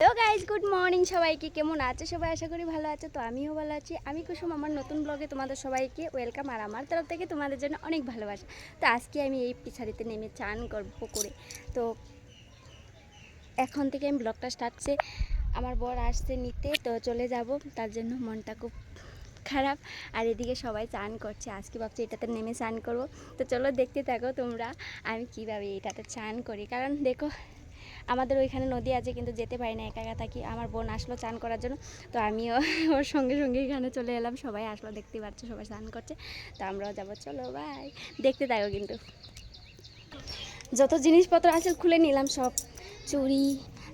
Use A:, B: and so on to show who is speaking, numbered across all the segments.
A: Hello guys good morning সবাইকে কেমন আছে? সবাই আশা করি ভালো আছে, তো আমিও ভালো আছি। আমি কুসুম, আমার নতুন ব্লগে তোমাদের সবাইকে ওয়েলকাম আর আমার তরফ থেকে তোমাদের জন্য অনেক ভালোবাসা। তো আজকে আমি এই পিছাড়িতে নেমে চান করব করে। তো এখন থেকে আমি ব্লগটা স্টার্ট করছি। আমার বর আসছে নিতে, তো চলে যাব। তার জন্য মনটা খুব খারাপ। আর এদিকে সবাই চান করছে। আজকে ভাবছি এটাতে নেমে চান করব। তো চলো দেখতে থাকো তোমরা, আমি কীভাবে এটাতে চান করি। কারণ দেখো আমাদের ওইখানে নদী আছে, কিন্তু যেতে পারি না, একা একা থাকি। আমার বোন আসলো চান করার জন্য, তো আমিও ওর সঙ্গে সঙ্গে এখানে চলে এলাম। সবাই আসলো, দেখতে পাচ্ছ, সবাই চান করছে। তো আমরাও যাব, চলো বাই দেখতে থাকো কিন্তু। যত জিনিসপত্র আছে খুলে নিলাম সব। চুড়ি,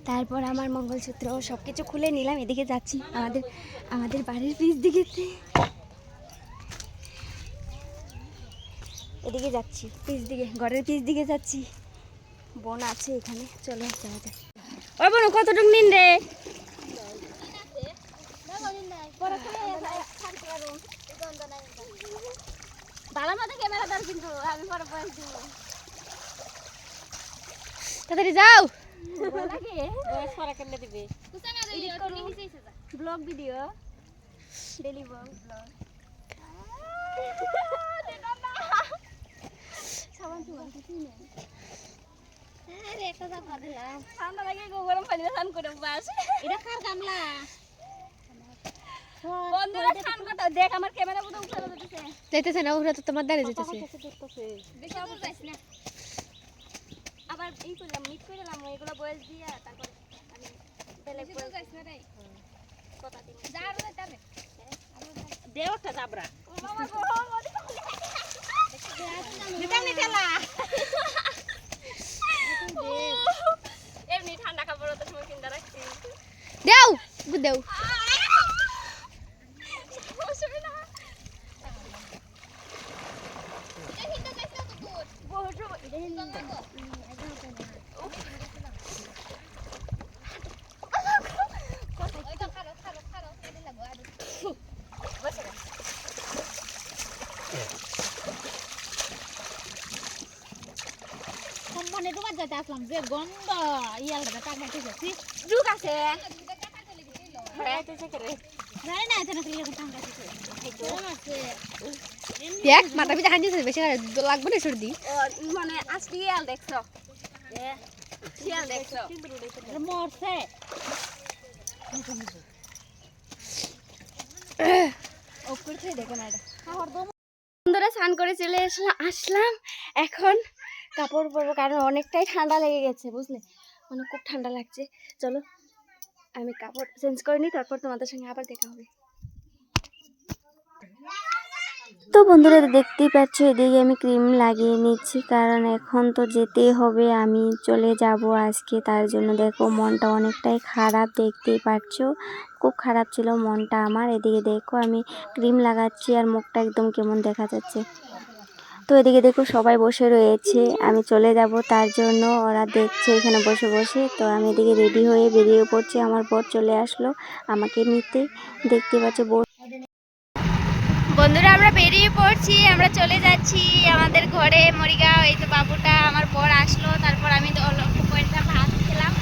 A: তারপর আমার মঙ্গলসূত্র সব কিছু খুলে নিলাম। এদিকে যাচ্ছি, আমাদের আমাদের বাড়ির পিস দিকে এদিকে যাচ্ছি, পিস দিকে, ঘরের পিস দিকে যাচ্ছি। বোন আছে এখানে চলো যাওয়া যাক। ওই বোন কতটুক নিন রে? তাড়াতাড়ি যাও। Vlog video. Daily vlog vlog সাবান সুবান কিছুই নেই ঠান্ডা লাগে গরম পানি স্নান করে দেখ আমার ক্যামেরা বুঝে উঠে
B: যেতেছে
A: যাইস না আবার এই করলাম মিট করে দিলাম এগুলো বয়স দিয়ে তারপর আমি বেলে বয়স যাইস না। রে কথা দিন যা আর যাবে
B: দেওটা যাবরা
A: এমনি ঠান্ডা কাপড় তো সময় কিনতে রাখছি
B: দেও দেও
C: মানে তোমার যাতে আসলাম যে গন্ধ ইয়ালটা টাকা ঠিক আছে
A: যুগ আছে
C: জানি না এখানে খালি এরকম টাকা ঠিক আছে
B: দেখ মাথা পিঠা বেশি লাগবে না সর্দি
A: মানে স্নান করে চলে আসলাম আসলাম। এখন কাপড় পরবো, কারণ অনেকটাই ঠান্ডা লেগে গেছে, বুঝলে? মানে খুব ঠান্ডা লাগছে। চলো। আমি কাপড় চেঞ্জ করে নিই তারপর তোমাদের সঙ্গে আবার দেখা হবে। তো বন্ধুরা, দেখতেই পাচ্ছ, এদিকে আমি ক্রিম লাগিয়ে নিচ্ছি, কারণ এখন তো যেতেই হবে, আমি চলে যাব আজকে, তার জন্য দেখো মনটা অনেকটাই খারাপ, দেখতেই পাচ্ছ, খুব খারাপ ছিল মনটা আমার, এদিকে দেখো আমি ক্রিম লাগাচ্ছি আর মুখটা একদম কেমন দেখা যাচ্ছে। তো এদিকে দেখো সবাই বসে রয়েছে। আমি চলে যাব, তার জন্য ওরা দেখছে এখানে বসে বসে। তো আমি এদিকে রেডি হয়ে বেরিয়ে পড়ছি, আমার বর চলে আসলো আমাকে নিতে। দেখতে পাচ্ছ বউ বন্ধুরা, আমরা বেরিয়ে পড়ছি, আমরা চলে যাচ্ছি আমাদের ঘরে। মরিগাঁও, এই তো বাবুটা, আমার বর আসলো, তারপর আমি তো ভাত খেলাম।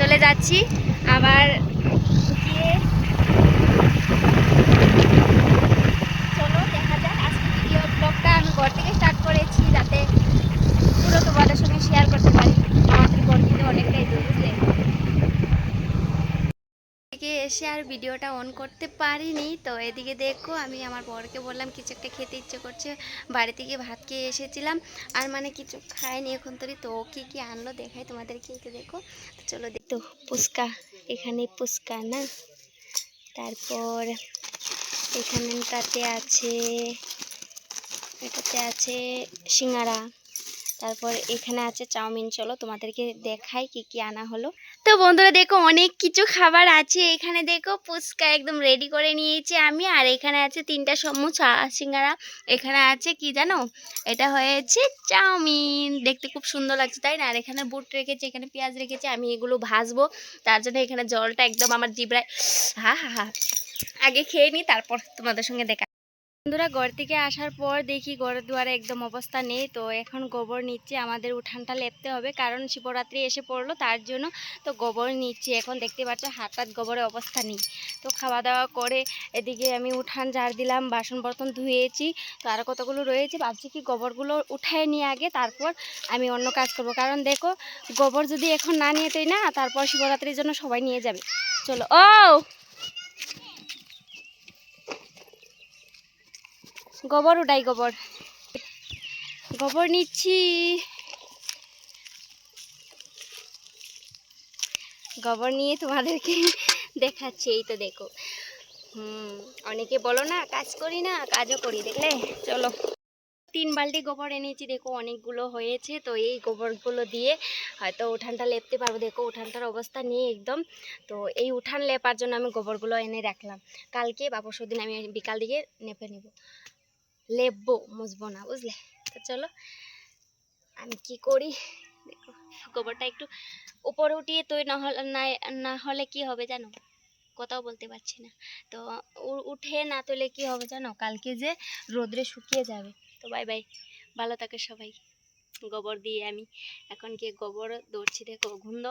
A: চলে যাচ্ছি, আবার গিয়ে চলো দেখা যাক আজকে ভিডিও ব্লগটা আমি ঘর থেকে স্টার্ট করেছি যাতে পুরো তোমাদের সঙ্গে শেয়ার করতে পারি আমাদের ঘর থেকে অনেকটাই দূর বুঝলে এদিকে এসে আর ভিডিওটা অন করতে পারিনি। তো এদিকে দেখো, আমি আমার বরকে বললাম, কিছু একটা খেতে ইচ্ছে করছে বাড়ি থেকে ভাত খেয়ে এসেছিলাম। আর মানে কিছু খায়নি এখন তরি, তো কী কী আনলো দেখাই তোমাদেরকে একটু দেখো। তো চলো দেখতো পুচকা এখানে পুচকা না? তারপর এখানটাতে আছে, এটাতে আছে সিঙ্গারা। তারপর এখানে আছে চাউমিন। চলো তোমাদেরকে দেখাই কি কি আনা হলো। তো বন্ধুরা দেখো অনেক কিছু খাবার আছে। এখানে দেখো ফুচকা একদম রেডি করে নিয়েছি আমি। আর এখানে আছে তিনটা সমু সিঙ্গারা। এখানে আছে কি জানো? এটা হয়েছে চাউমিন। দেখতে খুব সুন্দর লাগছে, তাই না? আর এখানে বুট রেখেছি, এখানে পেঁয়াজ রেখেছি, আমি এগুলো ভাজবো। তার জন্য এখানে জলটা একদম আমার জিবরায় হা হা হা। আগে খেয়ে নিই তারপর তোমাদের সঙ্গে দেখা বন্ধুরা ঘর থেকে আসার পর দেখি ঘর দুয়ারে একদম অবস্থা নেই, তো এখন গোবর নিচ্ছে, আমাদের উঠানটা লেপতে হবে, কারণ শিবরাত্রি এসে পড়ল, তার জন্য তো গোবর নিচ্ছি, এখন দেখতে পাচ্ছ হাত গোবরের অবস্থা নেই, তো খাওয়া দাওয়া করে এদিকে আমি উঠান ঝাড় দিলাম, বাসন বর্তন ধুয়েছি, তো আর কতগুলো রয়েছে, ভাবছি কি গোবরগুলো উঠায় নিয়ে আগে, তারপর আমি অন্য কাজ করব, কারণ দেখো গোবর যদি এখন না নিয়ে তুই না, তারপর শিবরাত্রির জন্য সবাই নিয়ে যাবে, চলো, ও! গোবর উঠাই গোবর। গোবর নিচ্ছি। গোবর নিয়ে তোমাদেরকে দেখাচ্ছি, এই তো দেখো। হুম, অনেকে বলো না, কাজ করি না, কাজও করি, দেখলে? চলো। তিন বালতি গোবর এনেছি, দেখো অনেকগুলো হয়েছে, তো এই গোবরগুলো দিয়ে হয়তো উঠানটা লেপতে পারব। দেখো উঠানটার অবস্থা নেই একদম। তো এই উঠান লেপার জন্য আমি গোবরগুলো এনে রাখলাম। কালকে বা পরশু দিন আমি বিকাল দিকে নেপে নেব। লেপবো মুছবো না, বুঝলে? তো চলো, আমি কি করি? দেখো গোবরটা একটু উপরে উঠিয়ে তো না হলে, না- না হলে কি হবে জানো? কথাও বলতে পারছি না। তো উঠে না তুলে কি হবে জানো? কালকে যে রোদ্রে শুকিয়ে যাবে। তো বাই বাই, ভালো থাকে সবাই। গোবর দিয়ে আমি এখন গিয়ে গোবর দৌড়ছি দেখো ঘুম